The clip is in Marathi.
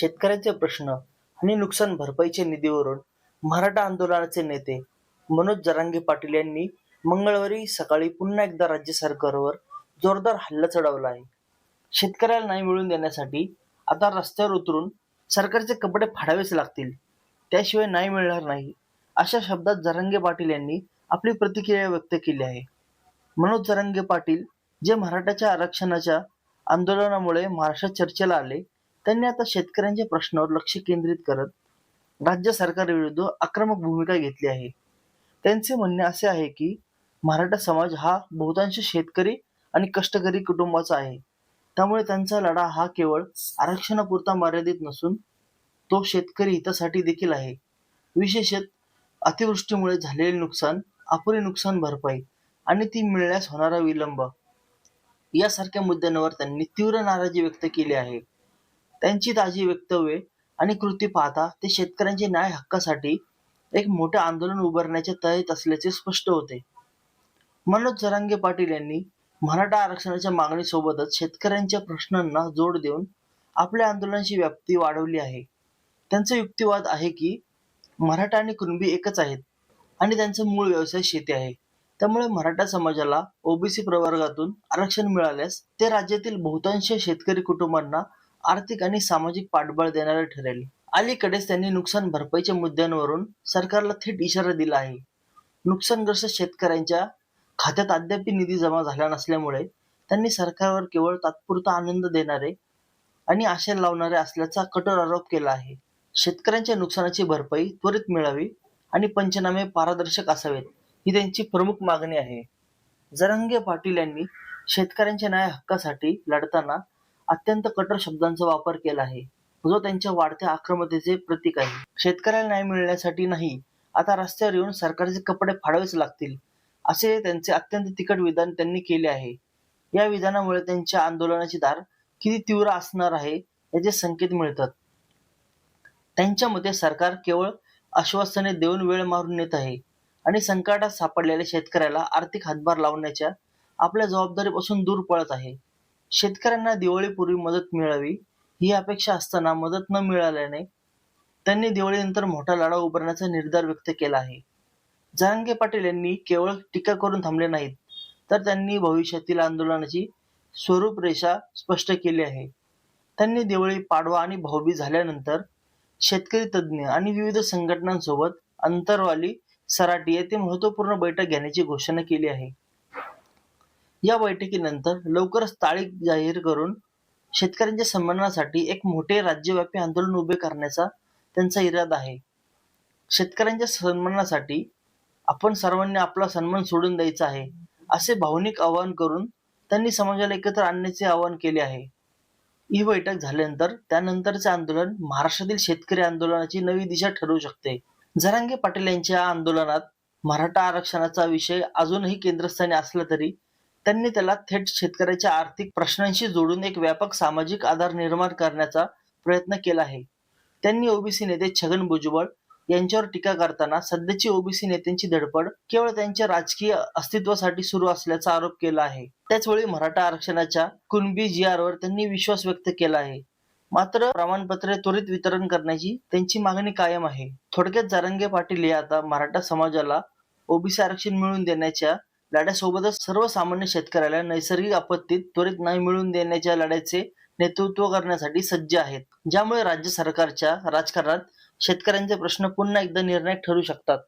शेतकऱ्यांचे प्रश्न आणि नुकसान भरपाईच्या निधीवरून मराठा आंदोलनाचे नेते मनोज जरांगे पाटील यांनी मंगळवारी सकाळी पुन्हा एकदा राज्य सरकारवर जोरदार हल्ला चढवला आहे. शेतकऱ्याला नाही मिळवून देण्यासाठी आता रस्त्यावर उतरून सरकारचे कपडे फाडावेच लागतील. त्याशिवाय नाही मिळणार नाही अशा शब्दात जरांगे पाटील यांनी आपली प्रतिक्रिया व्यक्त केली आहे. मनोज जरांगे पाटील जे मराठाच्या आरक्षणाच्या आंदोलनामुळे महाराष्ट्रात चर्चेला आले त्यांनी आता शेतकऱ्यांच्या प्रश्नावर लक्ष केंद्रित करत राज्य सरकारविरुद्ध आक्रमक भूमिका घेतली आहे. त्यांचे म्हणणे असे आहे की मराठा समाज हा बहुतांश शेतकरी आणि कष्टकरी कुटुंबाचा आहे. त्यामुळे त्यांचा लढा हा केवळ आरक्षणापुरता मर्यादित नसून तो शेतकरी हितासाठी देखील आहे. विशेषत अतिवृष्टीमुळे झालेले नुकसान अपुरी नुकसान भरपाई आणि ती मिळण्यास होणारा विलंब यासारख्या मुद्द्यांवर त्यांनी तीव्र नाराजी व्यक्त केली आहे. त्यांची ताजी वक्तव्ये आणि कृती पाहता ते शेतकऱ्यांच्या न्याय हक्कासाठी एक मोठे आंदोलन उभारण्याच्या तयारीत असल्याचे स्पष्ट होते. मनोज जरांगे पाटील यांनी मराठा आरक्षणाच्या मागणीसोबतच शेतकऱ्यांच्या प्रश्नांना जोड देऊन आपल्या आंदोलनाची व्याप्ती वाढवली आहे. त्यांचा युक्तिवाद आहे की मराठा आणि कुणबी एकच आहेत आणि त्यांचा मूळ व्यवसाय शेती आहे. त्यामुळे मराठा समाजाला ओबीसी प्रवर्गातून आरक्षण मिळाल्यास ते राज्यातील बहुतांश शेतकरी कुटुंबांना आर्थिक आणि सामाजिक पाठबळ देणारे ठरेल. अलीकडेच त्यांनी नुकसान भरपाईच्या मुद्द्यांवरून सरकारला थेट इशारा दिला आहे. नुकसानग्रस्त शेतकऱ्यांच्या खात्यात अद्याप निधी जमा झाला नसल्यामुळे त्यांनी सरकारवर केवळ तात्पुरता आनंद देणारे आणि आशा लावणारे असल्याचा कठोर आरोप केला आहे. शेतकऱ्यांच्या नुकसानाची भरपाई त्वरित मिळावी आणि पंचनामे पारदर्शक असावेत ही त्यांची प्रमुख मागणी आहे. जरंगे पाटील यांनी शेतकऱ्यांच्या न्याय हक्कासाठी लढताना अत्यंत कठोर शब्दांचा वापर केला आहे. जो त्यांच्या वाढत्या आक्रमतेचे प्रतीक आहे. शेतकऱ्याला न्याय मिळण्यासाठी नाही आता रस्त्यावर येऊन सरकारचे कपडे फाडावेच लागतील असे त्यांचे अत्यंत तिखट विधान त्यांनी केले आहे. या विधानामुळे त्यांच्या आंदोलनाची धार किती तीव्र असणार आहे याचे संकेत मिळतात. त्यांच्या मते सरकार केवळ आश्वासने देऊन वेळ मारून नेत आहे आणि संकटात सापडलेल्या शेतकऱ्याला आर्थिक हातभार लावण्याच्या आपल्या जबाबदारीपासून दूर पळत आहे. शेतकऱ्यांना दिवाळीपूर्वी मदत मिळावी ही अपेक्षा असताना मदत न मिळाल्याने त्यांनी दिवाळीनंतर मोठा लढा उभारण्याचा निर्धार व्यक्त केला आहे. जहांगे पाटील यांनी केवळ टीका करून थांबले नाहीत तर त्यांनी भविष्यातील आंदोलनाची स्वरूप रेषा स्पष्ट केली आहे. त्यांनी दिवाळी पाडवा आणि भाऊबी झाल्यानंतर शेतकरी तज्ज्ञ आणि विविध संघटनांसोबत अंतरवाली सराटी येथे महत्त्वपूर्ण बैठक घेण्याची घोषणा केली आहे. या बैठकीनंतर लवकरच तारीख जाहीर करून शेतकऱ्यांच्या सन्मानासाठी एक मोठे राज्यव्यापी आंदोलन उभे करण्याचा त्यांचा इरादा आहे. शेतकऱ्यांच्या सन्मानासाठी आपण सर्वांनी आपला सन्मान सोडून द्यायचा आहे असे भावनिक आवाहन करून त्यांनी समाजाला एकत्र आणण्याचे आवाहन केले आहे. ही बैठक झाल्यानंतर त्यानंतरचे आंदोलन महाराष्ट्रातील शेतकरी आंदोलनाची नवी दिशा ठरवू शकते. जरांगे पाटील यांच्या आंदोलनात मराठा आरक्षणाचा विषय अजूनही केंद्रस्थानी असला तरी त्यांनी त्याला थेट शेतकऱ्याच्या आर्थिक प्रश्नांशी जोडून एक व्यापक सामाजिक आधार निर्माण करण्याचा प्रयत्न केला आहे. त्यांनी ओबीसी नेते छगन भुजबळ यांच्यावर टीका करताना सध्याची ओबीसी नेत्यांची धडपड केवळ त्यांच्या राजकीय अस्तित्वासाठी सुरू असल्याचा आरोप केला आहे. त्याचवेळी मराठा आरक्षणाच्या कुणबी जी वर त्यांनी विश्वास व्यक्त केला आहे. मात्र प्रमाणपत्रे त्वरित वितरण करण्याची त्यांची मागणी कायम आहे. थोडक्यात जारंगे पाटील हे आता मराठा समाजाला ओबीसी आरक्षण मिळवून देण्याच्या लढ्यासोबतच सर्वसामान्य शेतकऱ्याला नैसर्गिक आपत्तीत त्वरित न्याय मिळवून देण्याच्या लढ्याचे नेतृत्व करण्यासाठी सज्ज आहेत. ज्यामुळे राज्य सरकारच्या राजकारणात शेतकऱ्यांचे प्रश्न पुन्हा एकदा निर्णायक ठरू शकतात.